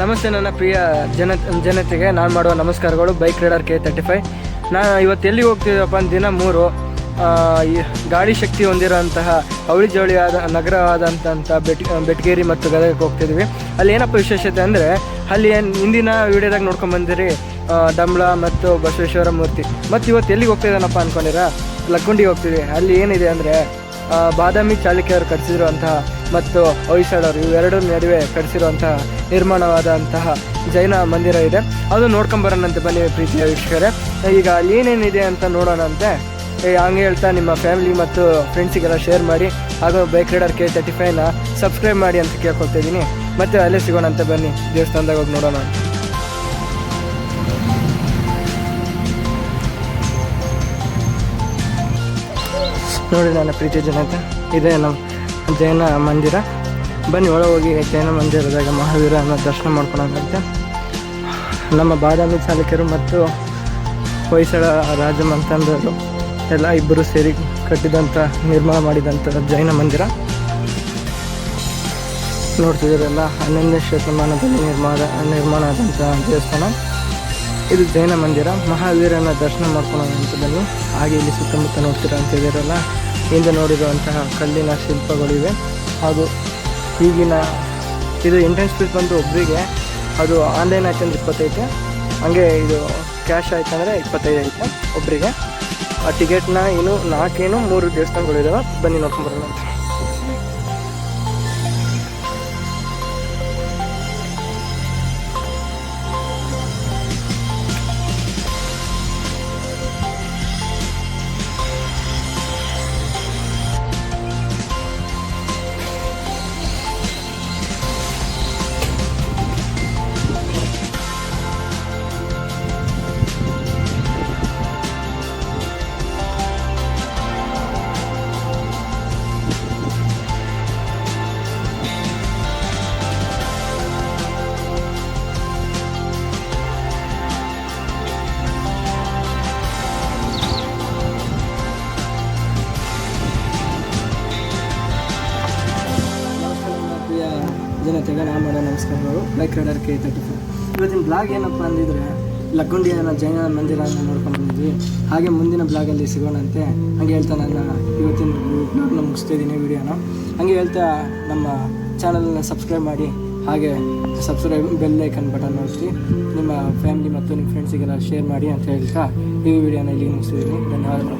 ನಮಸ್ತೆ ನನ್ನ ಪ್ರಿಯ ಜನ ಜನತೆಗೆ ನಾನು ಮಾಡುವ ನಮಸ್ಕಾರಗಳು bike rider K thirty five. ನಾನು ಇವತ್ತು ಎಲ್ಲಿಗೆ ಹೋಗ್ತಿದ್ದೀವಪ್ಪ ಅಂತ ದಿನ ಮೂರು ಈ ಗಾಡಿ ಶಕ್ತಿ ಹೊಂದಿರೋಂತಹ ಅವಳಿ ಜವಳಿಯಾದ ನಗರವಾದಂಥ ಬೆಟ್ ಬೆಟ್ಗೇರಿ ಮತ್ತು ಗದಗಕ್ಕೆ ಹೋಗ್ತಿದ್ವಿ. ಅಲ್ಲಿ ಏನಪ್ಪ ವಿಶೇಷತೆ ಅಂದರೆ ಅಲ್ಲಿ ಏನು ಹಿಂದಿನ ವಿಡಿಯೋದಾಗ ನೋಡ್ಕೊಂಡು ಬಂದಿರಿ ಆ, ಡಂಬಳ ಮತ್ತು ಬಸವೇಶ್ವರ ಮೂರ್ತಿ. ಮತ್ತು ಇವತ್ತು ಎಲ್ಲಿಗೆ ಹೋಗ್ತಿದ್ದಾನಪ್ಪ ಅನ್ಕೊಂಡಿರ? ಲಕ್ಕುಂಡಿಗೆ ಹೋಗ್ತೀವಿ ಅಲ್ಲಿ ಏನಿದೆ ಅಂದರೆ ಬಾದಾಮಿ ಚಾಲುಕ್ಯರು ಕಟ್ಟಿಸಿರುವಂತಹ ಮತ್ತು ಹೊಯ್ಸಳರು ಇವೆರಡರ ನಡುವೆ ಕಟ್ಟಿಸಿರುವಂತಹ ನಿರ್ಮಾಣವಾದಂತಹ ಜೈನ ಮಂದಿರ ಇದೆ. ಅದು ನೋಡ್ಕೊಂಬರೋಣಂತೆ ಬನ್ನಿ ಪ್ರೀತಿಯ ವೀಕ್ಷಕರೇ. ಈಗ ಅಲ್ಲಿ ಏನೇನಿದೆ ಅಂತ ನೋಡೋಣಂತೆ ಹಂಗೆ ಹೇಳ್ತಾ ನಿಮ್ಮ ಫ್ಯಾಮಿಲಿ ಮತ್ತು ಫ್ರೆಂಡ್ಸಿಗೆಲ್ಲ ಶೇರ್ ಮಾಡಿ, ಹಾಗೂ ಬೈಕ್ ರೈಡರ್ ಕೆ ತರ್ಟಿ ಫೈವ್ನ ಸಬ್ಸ್ಕ್ರೈಬ್ ಮಾಡಿ ಅಂತ ಕೇಳ್ಕೊತಿದ್ದೀನಿ ಮತ್ತೆ ಅಲ್ಲೇ ಸಿಗೋಣಂತೆ ಬನ್ನಿ, ದೇವಸ್ಥಾನದಾಗ ಹೋಗಿ ನೋಡೋಣ ಅಂತ. ನೋಡಿ ನನ್ನ ಪ್ರೀತಿ ಜನತೆ, ಇದೇ ನಮ್ಮ ಜೈನ ಮಂದಿರ. ಬನ್ನಿ ಒಳಗೆ ಹೋಗಿ ಜೈನ ಮಂದಿರದಾಗ ಮಹಾವೀರನ ದರ್ಶನ ಮಾಡ್ಕೊಳಂತೆ ನಮ್ಮ ಬಾದಾಮಿ ಚಾಲಕರು ಮತ್ತು ಹೊಯ್ಸಳ ರಾಜ ಮಂತಂದರು ಎಲ್ಲ ಇಬ್ಬರು ಸೇರಿ ಕಟ್ಟಿದಂಥ ನಿರ್ಮಾಣ ಮಾಡಿದಂಥ ಜೈನ ಮಂದಿರ. ನೋಡ್ತಿದ್ದೀರಲ್ಲ ಹನ್ನೊಂದನೇ ಶತಮಾನದಲ್ಲಿ ನಿರ್ಮಾಣ ನಿರ್ಮಾಣ ಆದಂಥ ದೇವಸ್ಥಾನ. ಇದು ಜೈನ ಮಂದಿರ. ಮಹಾವೀರನ ದರ್ಶನ ಮಾಡ್ಕೊಳ್ಳೋ ಬನ್ನಿ ಹಾಗೆ ಇಲ್ಲಿ ಸುತ್ತಮುತ್ತ ನೋಡ್ತೀರಾ ಅಂತ ಹೇಳಿರಲ್ಲ ಹಿಂದೆ ನೋಡಿರುವಂತಹ ಕಲ್ಲಿನ ಶಿಲ್ಪಗಳಿವೆ ಹಾಗೂ ಈಗಿನ ಇದು ಎಂಟ್ರೆನ್ಸ್ ಫೀಸ್ ಬಂದು ಒಬ್ಬರಿಗೆ ಅದು ಆನ್ಲೈನ್ ಆಯ್ತಂದ್ರೆ ಇಪ್ಪತ್ತೈತೆ ಹಂಗೆ ಇದು ಕ್ಯಾಶ್ ಆಯ್ತಂದರೆ ಇಪ್ಪತ್ತೈದು ಐತೆ ಒಬ್ಬರಿಗೆ ಆ ಟಿಕೆಟ್ನ ಏನು ನಾಲ್ಕೇನು ಮೂರು ದೇವಸ್ಥಾನಗಳಿದಾವೆ ಬನ್ನಿ ನೋಡ್ಕೊಂಬರೋಣ ಅಂತ. ಜನತೆಗೆ ನಾನು ಮಾಡೋ ನಮಸ್ಕಾರಗಳು. ಬೈಕ್ ರೈಡರ್ ಕೆ ತರ್ಟಿ ಇವತ್ತಿನ ಬ್ಲಾಗ್ ಏನಪ್ಪ ಅಂದಿದ್ರೆ ಲಕ್ಕುಂಡಿಯನ್ನ ಜೈನ ಮಂದಿರನ ನೋಡ್ಕೊಂಡು ಬಂದಿದ್ವಿ. ಹಾಗೆ ಮುಂದಿನ ಬ್ಲಾಗಲ್ಲಿ ಸಿಗೋಣಂತೆ ಹಂಗೆ ಹೇಳ್ತಾ ನನ್ನ ಇವತ್ತಿನ ಬ್ಲಾಗ್ನ ಮುಗಿಸ್ತಾ ಇದ್ದೀನಿ ವಿಡಿಯೋನ. ಹಂಗೆ ಹೇಳ್ತಾ ನಮ್ಮ ಚಾನಲನ್ನ ಸಬ್ಸ್ಕ್ರೈಬ್ ಮಾಡಿ. ಹಾಗೆ ಸಬ್ಸ್ಕ್ರೈಬ್ ಬೆಲ್ ಐಕನ್ ಬಟನ್ ನೋಡಿಸಿ ನಿಮ್ಮ ಫ್ಯಾಮಿಲಿ ಮತ್ತು ನಿಮ್ಮ ಫ್ರೆಂಡ್ಸಿಗೆಲ್ಲ ಶೇರ್ ಮಾಡಿ ಅಂತ ಹೇಳ್ತಾ ಈ ವಿಡಿಯೋನ ಇಲ್ಲಿ ಮುಗಿಸ್ತಿದ್ದೀನಿ. ಧನ್ಯವಾದಗಳು.